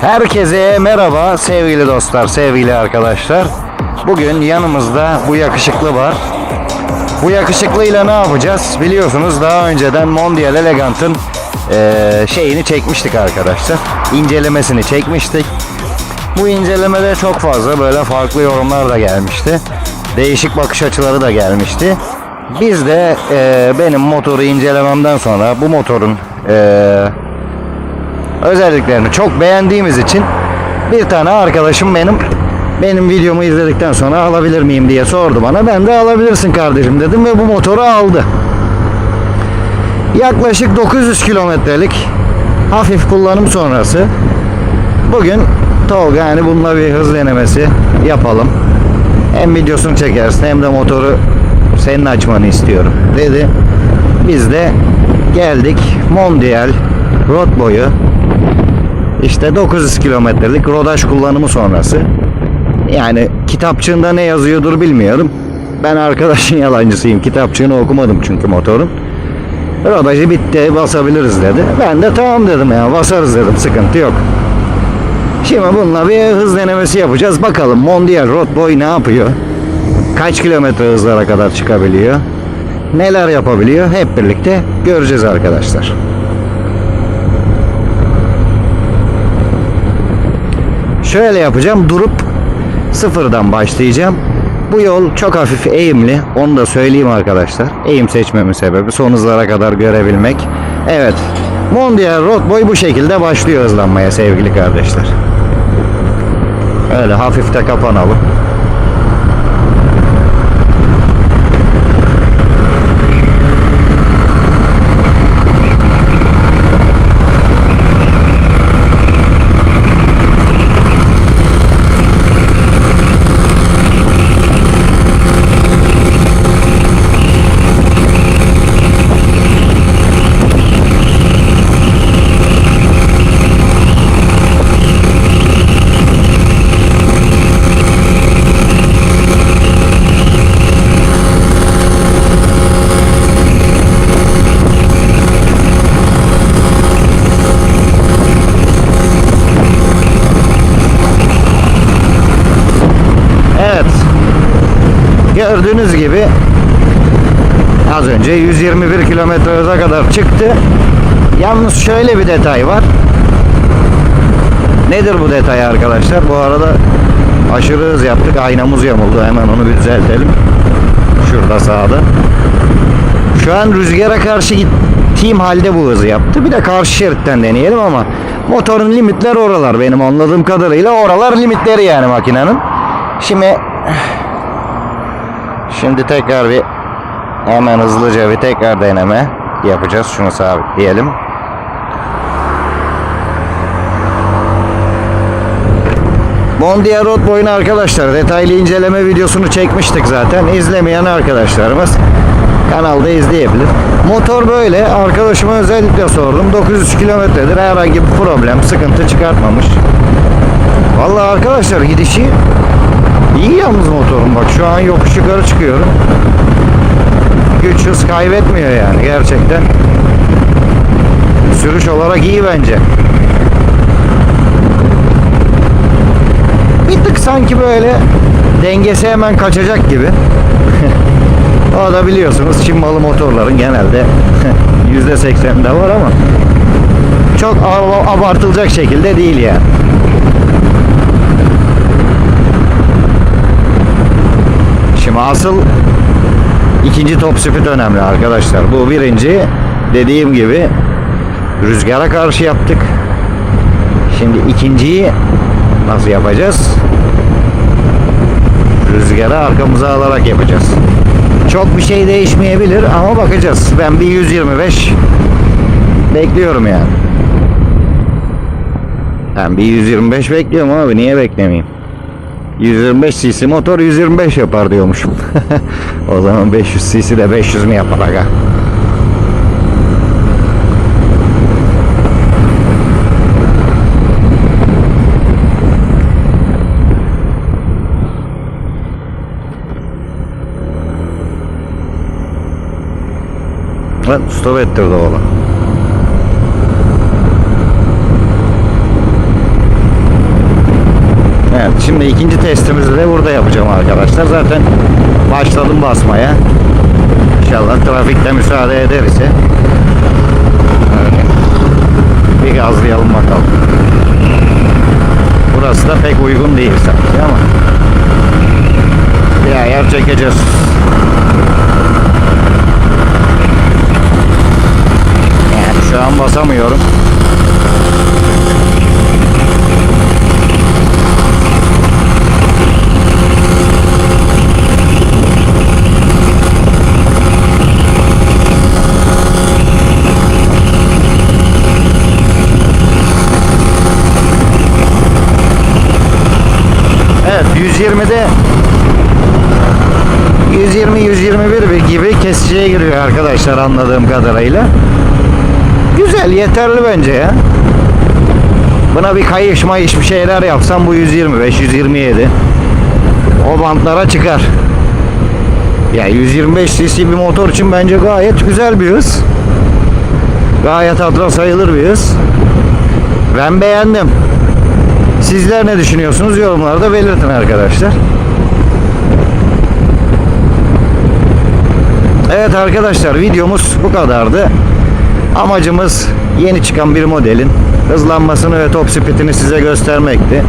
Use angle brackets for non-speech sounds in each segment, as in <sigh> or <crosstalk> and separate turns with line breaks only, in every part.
Herkese merhaba sevgili dostlar, sevgili arkadaşlar. Bugün yanımızda bu yakışıklı var. Bu yakışıklıyla ne yapacağız? Biliyorsunuz daha önceden Mondial Elegant'ın eee, şeyini çekmiştik arkadaşlar. İncelemesini çekmiştik. Bu incelemede çok fazla böyle farklı yorumlar da gelmişti. Değişik bakış açıları da gelmişti. Biz de eee, benim motoru incelememden sonra bu motorun eee özelliklerini çok beğendiğimiz için bir tane arkadaşım benim benim videomu izledikten sonra alabilir miyim diye sordu bana. Ben de alabilirsin kardeşim dedim ve bu motoru aldı. Yaklaşık 900 kilometrelik hafif kullanım sonrası bugün Tolga yani bununla bir hız denemesi yapalım. Hem videosunu çekersin hem de motoru senin açmanı istiyorum dedi. Biz de geldik Mondial Road boyu işte 900 kilometrelik rodaj kullanımı sonrası. Yani kitapçığında ne yazıyordur bilmiyorum. Ben arkadaşın <laughs> yalancısıyım. Kitapçığını okumadım çünkü motorun. Rodajı bitti basabiliriz dedi. Ben de tamam dedim ya basarız dedim sıkıntı yok. Şimdi bununla bir hız denemesi yapacağız. Bakalım Mondial Road Boy ne yapıyor? Kaç kilometre hızlara kadar çıkabiliyor? Neler yapabiliyor? Hep birlikte göreceğiz arkadaşlar. Şöyle yapacağım. Durup sıfırdan başlayacağım. Bu yol çok hafif eğimli. Onu da söyleyeyim arkadaşlar. Eğim seçmemin sebebi son hızlara kadar görebilmek. Evet. Mondial Road Boy bu şekilde başlıyor hızlanmaya sevgili kardeşler. Öyle hafif de kapanalım. Evet. Gördüğünüz gibi az önce 121 kilometre kadar çıktı. Yalnız şöyle bir detay var. Nedir bu detay arkadaşlar? Bu arada aşırı hız yaptık. Aynamız yamuldu. Hemen onu bir düzeltelim. Şurada sağda. Şu an rüzgara karşı gittiğim halde bu hızı yaptı. Bir de karşı şeritten deneyelim ama motorun limitleri oralar benim anladığım kadarıyla. Oralar limitleri yani makinenin. Şimdi şimdi tekrar bir hemen hızlıca bir tekrar deneme yapacağız. Şunu sabitleyelim. Mondial Road boyunu arkadaşlar detaylı inceleme videosunu çekmiştik zaten. İzlemeyen arkadaşlarımız kanalda izleyebilir. Motor böyle. Arkadaşıma özellikle sordum. 900 kilometredir. Herhangi bir problem, sıkıntı çıkartmamış. Vallahi arkadaşlar gidişi iyi yalnız motorun. Bak şu an yokuş yukarı çıkıyorum. Güç hız kaybetmiyor yani gerçekten. Sürüş olarak iyi bence. Bir tık sanki böyle dengesi hemen kaçacak gibi. <laughs> o da biliyorsunuz Çin malı motorların genelde <laughs> %80'de var ama çok ab- abartılacak şekilde değil yani. Şimdi asıl ikinci top speed önemli arkadaşlar. Bu birinci dediğim gibi rüzgara karşı yaptık. Şimdi ikinciyi nasıl yapacağız? Rüzgarı arkamıza alarak yapacağız. Çok bir şey değişmeyebilir ama bakacağız. Ben bir 125 bekliyorum yani. Ben bir 125 bekliyorum abi. Niye beklemeyeyim? 125 cc motor 125 yapar diyormuşum. <laughs> o zaman 500 cc de 500 mi yapar aga? Lan stop ettirdi oğlum. Evet şimdi ikinci testimizi de burada yapacağım arkadaşlar. Zaten başladım basmaya. İnşallah trafikte müsaade ederse. Öyle. Bir gazlayalım bakalım. Burası da pek uygun değil sanki ama. Bir ayar çekeceğiz. Yani şu an basamıyorum. Evet 120'de 120 121 bir gibi kesiciye giriyor arkadaşlar anladığım kadarıyla. Güzel yeterli bence ya. Buna bir kayış mayış bir şeyler yapsam bu 125 127 o bantlara çıkar. Ya 125 cc bir motor için bence gayet güzel bir hız. Gayet hatırı sayılır bir hız. Ben beğendim. Sizler ne düşünüyorsunuz? Yorumlarda belirtin arkadaşlar. Evet arkadaşlar videomuz bu kadardı. Amacımız yeni çıkan bir modelin hızlanmasını ve top speedini size göstermekti.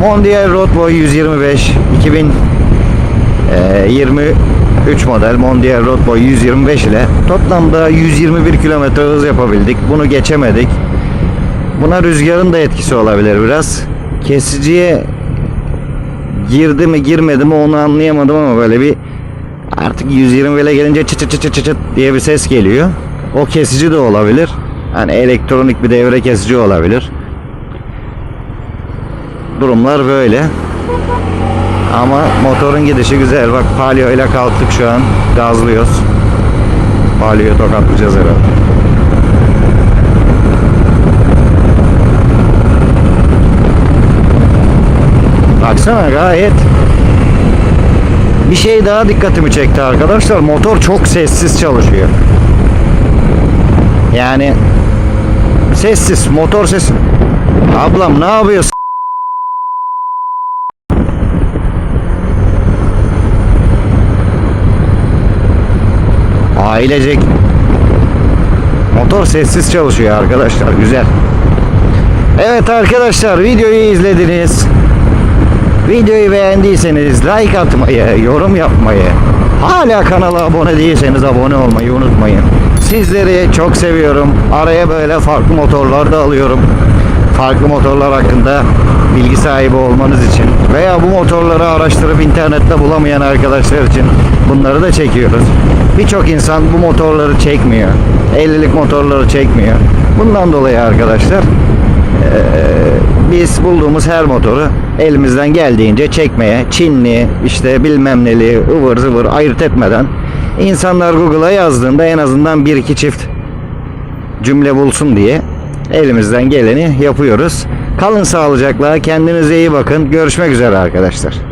Mondial Road Boy 125 2023 model Mondial Road Boy 125 ile toplamda 121 km hız yapabildik. Bunu geçemedik. Buna rüzgarın da etkisi olabilir biraz. Kesiciye girdi mi girmedi mi onu anlayamadım ama böyle bir artık 120 bile gelince çıt çıt çıt çıt diye bir ses geliyor. O kesici de olabilir. Hani elektronik bir devre kesici olabilir. Durumlar böyle. Ama motorun gidişi güzel. Bak palio ile kalktık şu an. Gazlıyoruz. Palio'yu tokatlayacağız herhalde. Baksana gayet bir şey daha dikkatimi çekti arkadaşlar. Motor çok sessiz çalışıyor. Yani sessiz motor sesi. Ablam ne yapıyorsun? Ailecek motor sessiz çalışıyor arkadaşlar. Güzel. Evet arkadaşlar videoyu izlediniz. Videoyu beğendiyseniz like atmayı, yorum yapmayı, hala kanala abone değilseniz abone olmayı unutmayın. Sizleri çok seviyorum. Araya böyle farklı motorlar da alıyorum. Farklı motorlar hakkında bilgi sahibi olmanız için veya bu motorları araştırıp internette bulamayan arkadaşlar için bunları da çekiyoruz. Birçok insan bu motorları çekmiyor. 50'lik motorları çekmiyor. Bundan dolayı arkadaşlar biz bulduğumuz her motoru elimizden geldiğince çekmeye, Çinli, işte bilmem neli, ıvır zıvır ayırt etmeden insanlar Google'a yazdığında en azından bir iki çift cümle bulsun diye elimizden geleni yapıyoruz. Kalın sağlıcakla, kendinize iyi bakın. Görüşmek üzere arkadaşlar.